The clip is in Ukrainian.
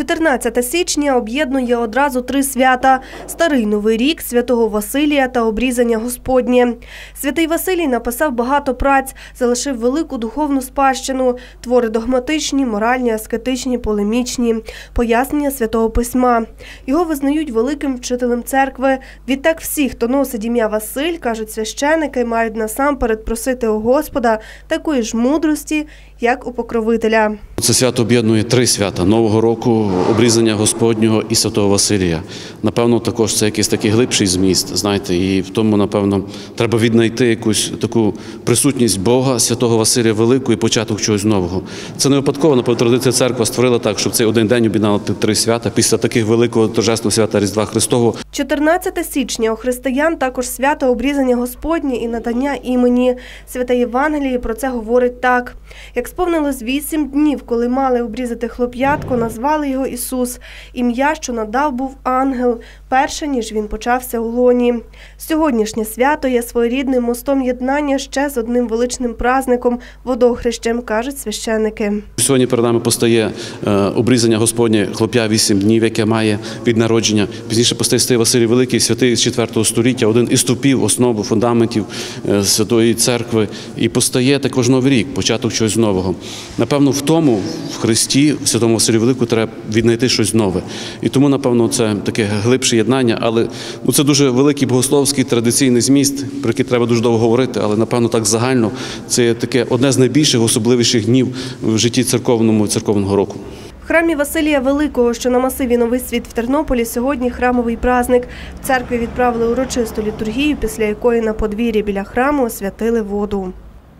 14 січня об'єднує одразу три свята – Старий Новий рік, Святого Василія та Обрізання Господнє. Святий Василій написав багато праць, залишив велику духовну спадщину, твори догматичні, моральні, аскетичні, полемічні, пояснення Святого Письма. Його визнають великим вчителем церкви. Відтак всі, хто носить ім'я Василь, кажуть священики, мають насамперед просити у Господа такої ж мудрості, як у покровителя. Це свято об'єднує три свята Нового року, обрізання Господнього і Святого Василія. Напевно, також це якийсь такий глибший зміст, знаєте, і в тому, напевно, треба віднайти якусь таку присутність Бога, Святого Василія Великого і початок чогось нового. Це не випадково, напевно, традиція церква створила так, щоб цей один день об'єднали три свята після таких великого торжественного свята Різдва Христового. 14 січня у християн також свято обрізання Господнє і надання імені. Святе Євангеліє про це говорить так. Як сповнилось вісім днів, коли мали обрізати хлоп'ятко, назвали його Ісус. Ім'я, що надав, був ангел, перше, ніж він почався у лоні. Сьогоднішнє свято є своєрідним мостом єднання ще з одним величним праздником – водохрещем, кажуть священики. Сьогодні перед нами постає е, обрізання Господнє хлоп'я вісім днів, яке має від народження. Пізніше постає Василій Великий, святий з 4 століття, один із ступів, основу, фундаментів е, Святої Церкви. І постає також Новий рік, початок чогось нового. Напевно, в тому, в Христі, в Святому Василі Великому, треба віднайти щось нове. І тому, напевно, це таке глибше єднання, але ну, це дуже великий богословський традиційний зміст, про який треба дуже довго говорити, але напевно так загально це таке одне з найбільших особливіших днів в житті церковному церковного року. В храмі Василія Великого, що на масиві Новий світ в Тернополі, сьогодні храмовий праздник. В церкві відправили урочисту літургію, після якої на подвір'ї біля храму освятили воду.